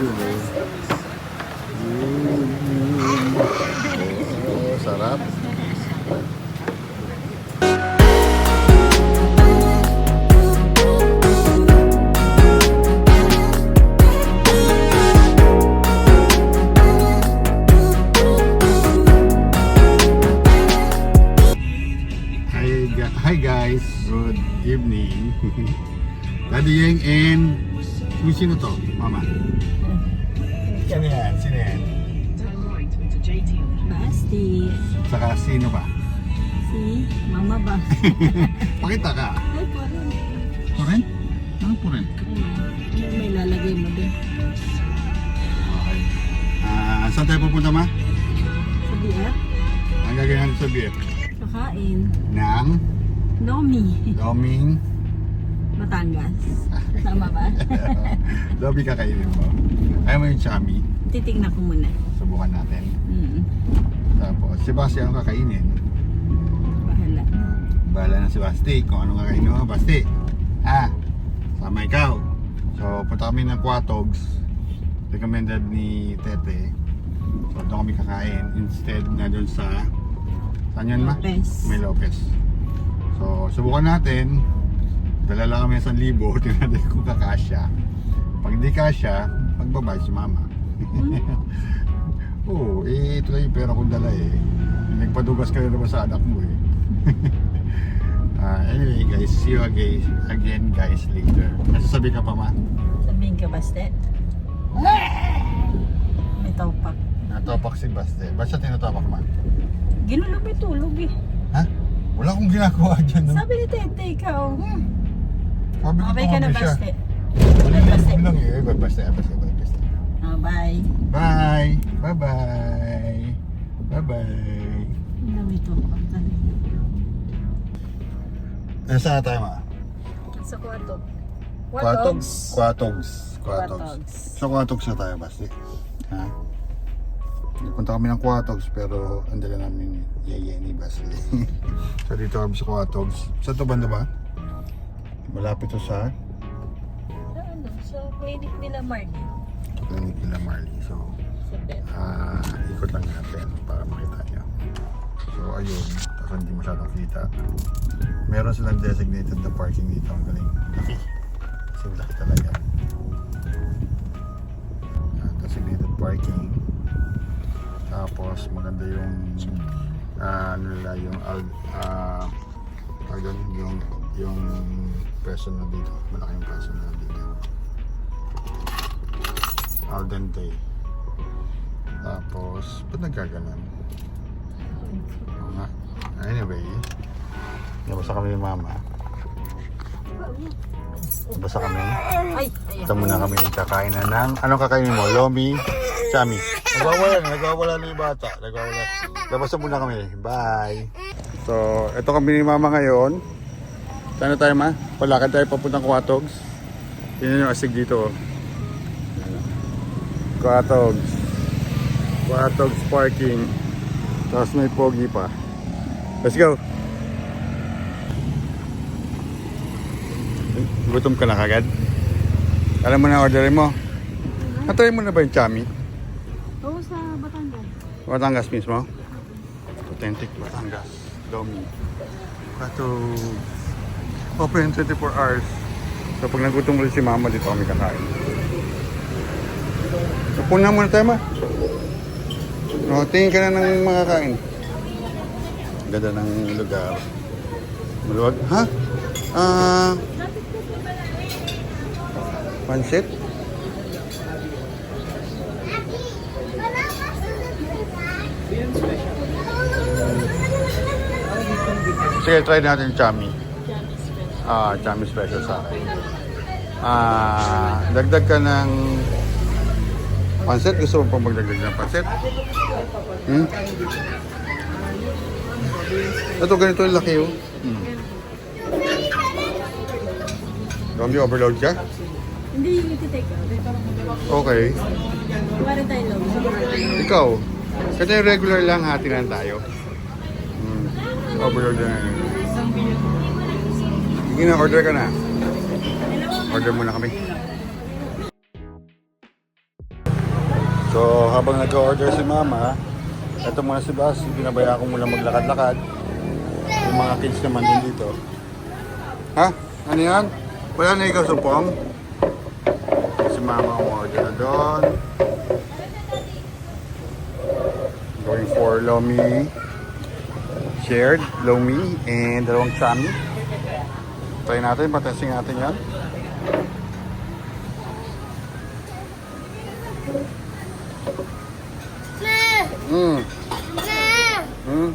Hi guys, good evening. Daddy Yang and yung sino to? Mama. Sino yan? Sino yan? Basti. Saka sino ba? Si Mama ba? Pakita ka. Ay, parang. Puren? Ano puren? Ano may lalagay mo din? Okay. Ah, saan tayo pupunta ma? Sa BF? Ang gagawin natin sa BF Kakain. ng Nomi. Doming Batangas. Tama ba? Lobby kakainin mo. Ayaw mo yung chami. Titignan ko muna. Subukan natin. Mm, Tapos, si Basti ang kakainin. bahala. Bahala na si Basti kung anong kakainin mo. Basti, ha? Sama ikaw. So, punta kami ng Quatogs. Recommended ni Tete. So, doon kami kakain. Instead na doon sa... Saan yun ma? Lopez. May Lopez. So, subukan natin. Dala lang kami sa 1,000. Tingnan natin kung kakasya. Pag hindi kasya, magbabay si mama. Oo, eh, ito lang yung pera kong dala eh. Nagpadugas ka na naman sa anak mo eh. Ah, anyway guys, see you again, again guys later. Nasasabi ka pa ma? Sabihin ka, Basti. May tawpak. Natopak si Baste. Ba't siya tinatopak ma? Ginulog may tulog eh. Ha? Wala akong ginagawa dyan. no? Sabi ni Tete, ikaw. Hmm. Sabi ko Okay ka na, tumabi siya. Basti. Malililig lang eh. Eh, Baste, Baste, Baste. Ah, bye. Bye! Bye-bye! Bye-bye! Ano may tawpak talaga. Eh, saan na tayo ma? Sa kwarto. Quatogs. Quatogs. Quatogs. Quatogs. Sa Quatogs na tayo, Basti. Ha? Punta kami ng Quatogs pero ang dala namin yaya ni Basti. so dito kami sa Quatogs. Sa to banda ba? Malapit to sa Sa ano? Sa clinic nila Marnie. clinic nila Marley. So, Sa ah ikot lang natin para makita nyo. So ayun, tapos hindi masyadong kita. Meron silang designated na parking dito. Ang galing. Laki. Kasi laki talaga. Yan, designated parking. Tapos maganda yung ah, ano nila yung ah tawag doon, yung yung person na dito. Malaki yung person na dito. Al dente. Tapos, ba't nagkaganon? Oo nga. Anyway, nabasa kami ni mama. Nabasa kami. Ito muna kami kakain na ng, anong kakainin mo? Lomi, chami. Nagwawala na, nagwawala na yung bata. Nagwawala. Labas na muna kami. Bye. So, ito kami ni mama ngayon. Saan tayo ma? Palakad tayo papuntang Quatogs. Tingnan yung asig dito. oh. Quatogs. Quatogs parking. Tapos may pogi pa. Let's go. Gutom ka na kagad? Alam mo na orderin mo? Natry mo na ba yung chami? Oo, sa Batangas. Batangas mismo? Authentic Batangas. Domi. Kato. Open 24 hours. So pag nagutom ulit si mama, dito kami kakain. Napuna muna tayo ma. O, tingin ka na ng mga kain. Ganda ng lugar. Maluwag. Ha? Ah... pansit? Sige, try natin yung chami. Ah, chami special sa akin. Ah, dagdag ka ng pansit. Gusto mo pang magdagdag ng pansit? Hmm? Ito, ganito yung laki oh. Hmm. Zombie overload ka? Hindi, yung iti-take out. Okay. Para tayo lang. Ikaw, kasi regular lang hati lang tayo. Hmm. Overload na yun. Sige na, order ka na. Order muna kami. So, habang nag-order si Mama, ito muna si Bas, pinabaya ko muna maglakad-lakad. Yung mga kids naman din dito. Ha? Ano yan? Wala na ikaw supong? Si Mama ang order na doon. Going for Lomi. Shared, Lomi, and dalawang Chami. Try natin, patesting natin yan. Mm. Mm.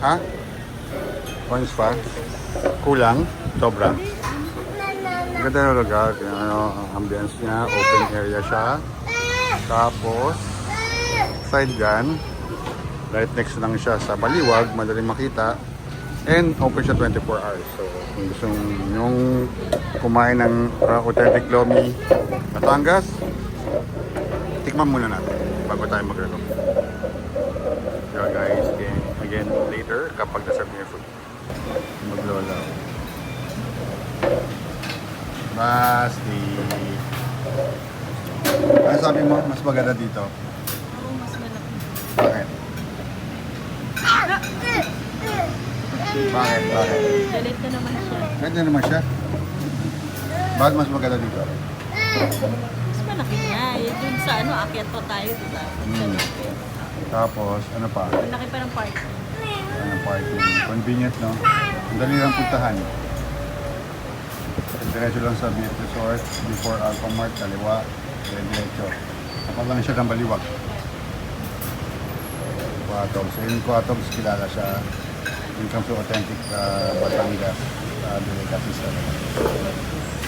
Ha? Once pa? Kulang? Sobra? Ganda ng lugar. Ano, ambience niya. Open area siya. Tapos, side dyan. Right next lang siya sa Baliwag. Madaling makita. And open siya 24 hours. So, kung gusto nyong kumain ng uh, authentic Lomi Batangas, tikman muna natin bago tayo maglaro. So guys, again, again later kapag naserve niyo food. Maglola. Basti. Ano sabi mo? Mas maganda dito. Bakit? Bakit? Galit na naman siya. Ganda naman siya. Bakit mas maganda dito? Mas malaki niya. Yun dun sa ano, akyat pa tayo, di ba? Hmm. Tapos, ano pa? Malaki pa ng park. Ano parking? Convenient, no? Ang dali lang puntahan. Diretso lang sa Beach Resort, before Alphamart, kaliwa, diretso. Kapag lang siya ng baliwag. Quatoms. So, yung Quatoms, kilala siya. When it comes to authentic uh, Batangas, uh, delicacies.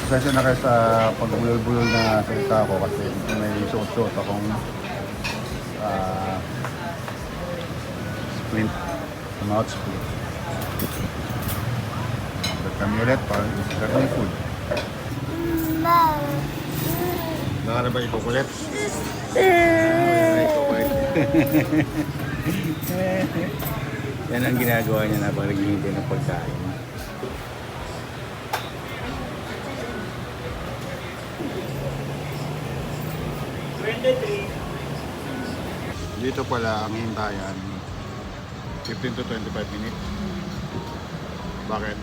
Pasensya na kayo sa pagbulol-bulol na salita ko kasi may suot-suot akong uh, splint, mouth splint. But kami ulit pa, sarap ng food. Baka na ba ikukulit? Ay, ikukulit. Yan ang ginagawa niya na pag naghihintay ng pagkain. Dito pala ang hintayan 15 to 25 minutes. Bakit?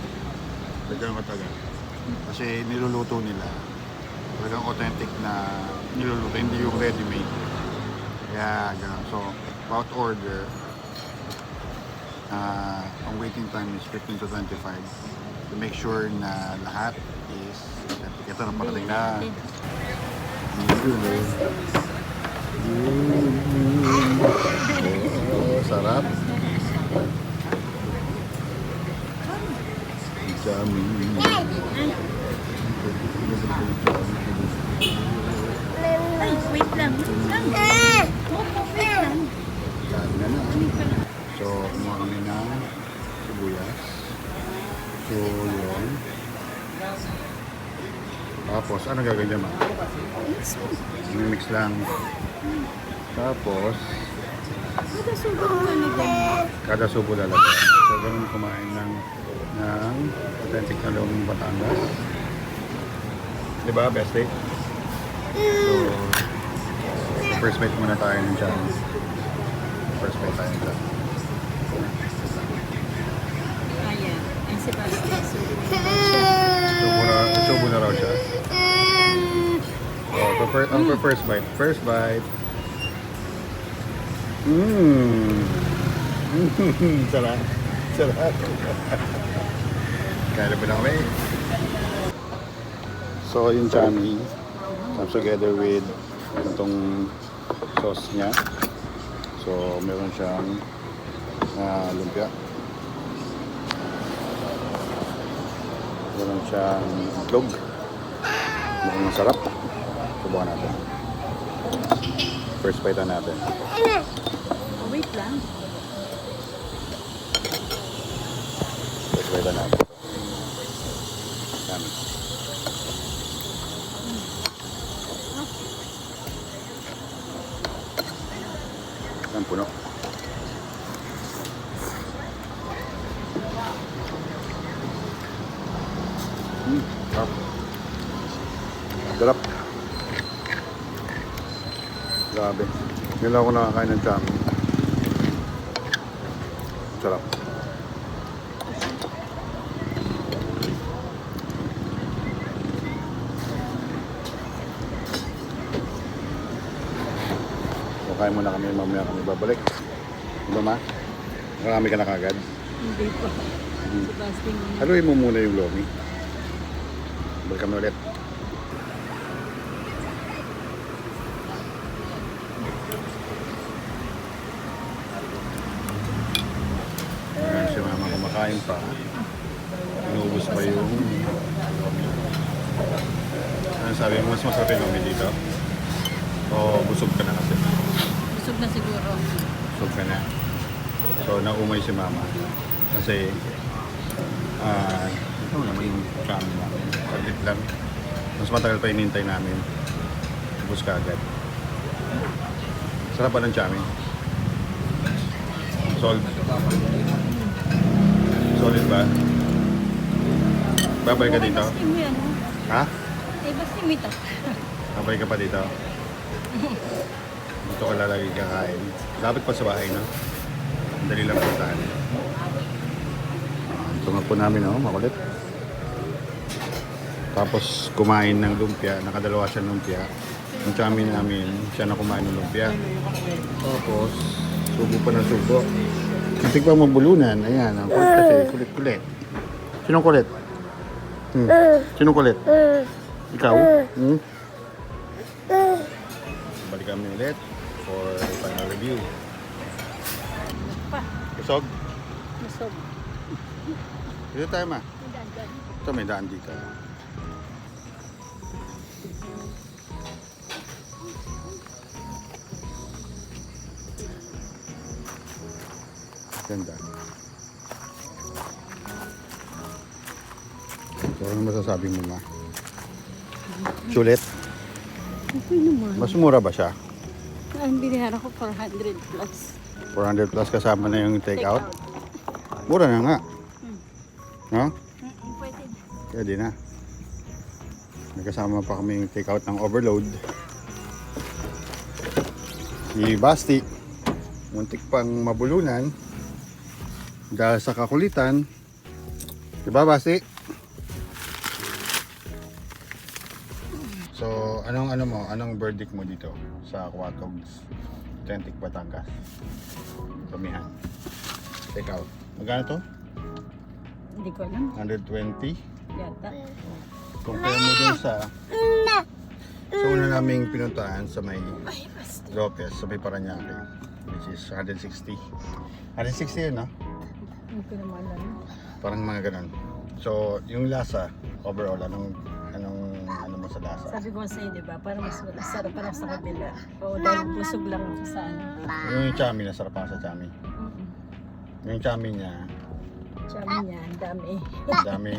Talagang katagal. Kasi niluluto nila. Talagang authentic na niluluto, hindi yung ready-made. Kaya ganun. So, about order, ah ang waiting time is 15 to 25 to make sure na lahat is. Ito na parating na. Oh, sarap. Jamming. Ay, wait lang. Wait lang. Opo, wait lang. Kain na na. So, kumuha kami ng sibuyas. So, yun. Tapos, ano gagawin dyan, ma? Mix lang. Tapos, Kada subo ganyan. kada subo lalagyan. So, ganun kumain ng, ng authentic na luming Batangas. Di ba, best day? So, first bite muna tayo ng dyan. First bite tayo dyan. Ayan. Ay, si Basti. Subo na, subo na raw siya. Oh, for, first, for first bite. First bite. Mmm. Sarap. Sarap. Kaya ba na kami? So, yung chami comes together with itong sauce niya. So, meron siyang ah, lumpia. Meron siyang itlog. Mukhang masarap. Subukan natin. First bite na natin. Oh, wait lang. First bite na natin. Yummy. Ang puno. Mm, sarap. Sarap. Grabe. Ngayon lang ako nakakain ng chami. Sarap. So, kain muna kami, mamaya kami babalik. Diba ma? Marami ka na kagad. Hindi pa. Hmm. Haluin mo muna yung lomi. Balik kami ulit. Ayan, si mama kumakain pa. Inuubos pa yung lomi. Ano sabi mo, mas masarap yung lomi dito? O busog ka na kasi? Busog na siguro. Busog ka na. So, naumay si mama. Kasi, ah, ito naman yung chami namin. Saglit lang. Mas matagal pa inintay namin. Ubus ka agad. Sarap pa ng chami. Solid. Solid ba? Babay ka dito? Oh. Ha? Basting mo ito. Babay ka pa dito? Dito ka lalagi kakain. Lapit pa sa bahay, no? Ang Dali lang puntahan. Ito nga po namin, oh, makulit. Tapos kumain ng lumpia, nakadalawa siya ng lumpia. Yung chami namin, siya na kumain ng lumpia. Tapos, subo pa ng subo. Katik pa mabulunan, ayan, ang kulit kasi, kulit-kulit. Sinong kulit? Hmm. Sinong kulit? Ikaw? Hmm? Balik kami ulit for final review. Pa. Kusog? Busog. Dito tayo ma. Ito may daan dito. Ganda. So, ano masasabi mo ma? Sulit? Okay naman. Mas mura ba siya? Ang binihan ako 400 plus. 400 plus kasama na yung take out? Mura na nga. No? Mm, Pwede. Pwede na. May kasama pa kami take out ng overload. Si Basti, muntik pang mabulunan dahil sa kakulitan. Diba Basti? So, anong ano mo? Anong verdict mo dito sa Aquatogs Authentic Batangas? Tumihan. Take out. Magkano to? Hindi ko alam. 120? Yata. Compare mo dun sa sa una naming pinuntahan sa may. Lopez, sa may Paranaque, which is 160. 160 yun, no? Parang mga ganun. So, yung lasa, overall, anong, anong, ano mo sa lasa? Sabi ko sa'yo, di ba? Parang mas masarap parang sa kabila. Oo, dahil busog lang ako sa ano. Yung chami, nasarap ako sa chami. Yung chami niya, Chami niya, ang dami. ang dami.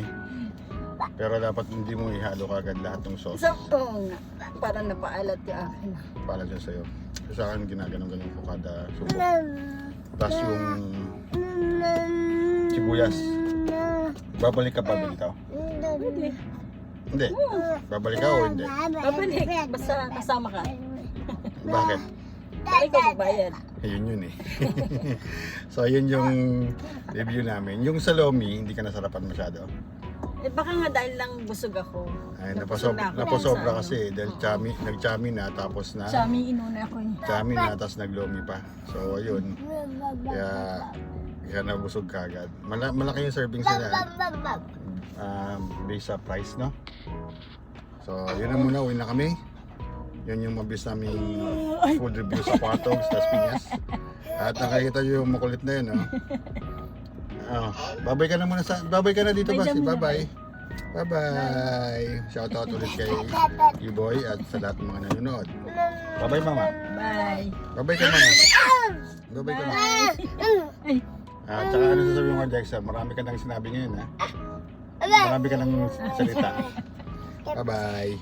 Pero dapat hindi mo ihalo kagad lahat ng sauce So, oo nga. Parang napaalat yung akin. para dyan sa'yo. Sa akin, ginaganon-ganon ko kada subo. Tapos yung sibuyas. Babalik ka pa dito? Pwede. Hindi. Babalik ka o hindi? Babalik. Basta kasama ka. Bakit? Balik ko magbayad. Yun yun eh. so yun yung review namin. Yung sa Lomi, hindi ka nasarapan masyado. Eh baka nga dahil lang busog ako. Ay, Nabusog napasob, na ako napasobra sa ano. kasi dahil chami, nag-chami na tapos na Chami inuna ako eh. chami na tapos nag-Lomi pa. So ayun. Kaya kaya nabusog ka agad. Mala- malaki yung serving sila. Um, based sa price, no? So yun na muna, uwi na kami. Yun yung mabis namin food review sa Patogs, Las Piñas. At nakikita nyo yung makulit na yun, no? Oh, babay ka na muna sa babay ka na dito Bye ba? dyan muna, Bye-bye. Bye-bye. Shout out ulit kay you-boy at sa lahat ng mga nanonood. Bye-bye mama. Bye. Bye-bye ka mama. Bye-bye ka mama. Ay, Ah, tsaka ano sasabihin mo Dexa? Marami ka nang sinabi ngayon ha. Marami ka nang salita. Bye-bye.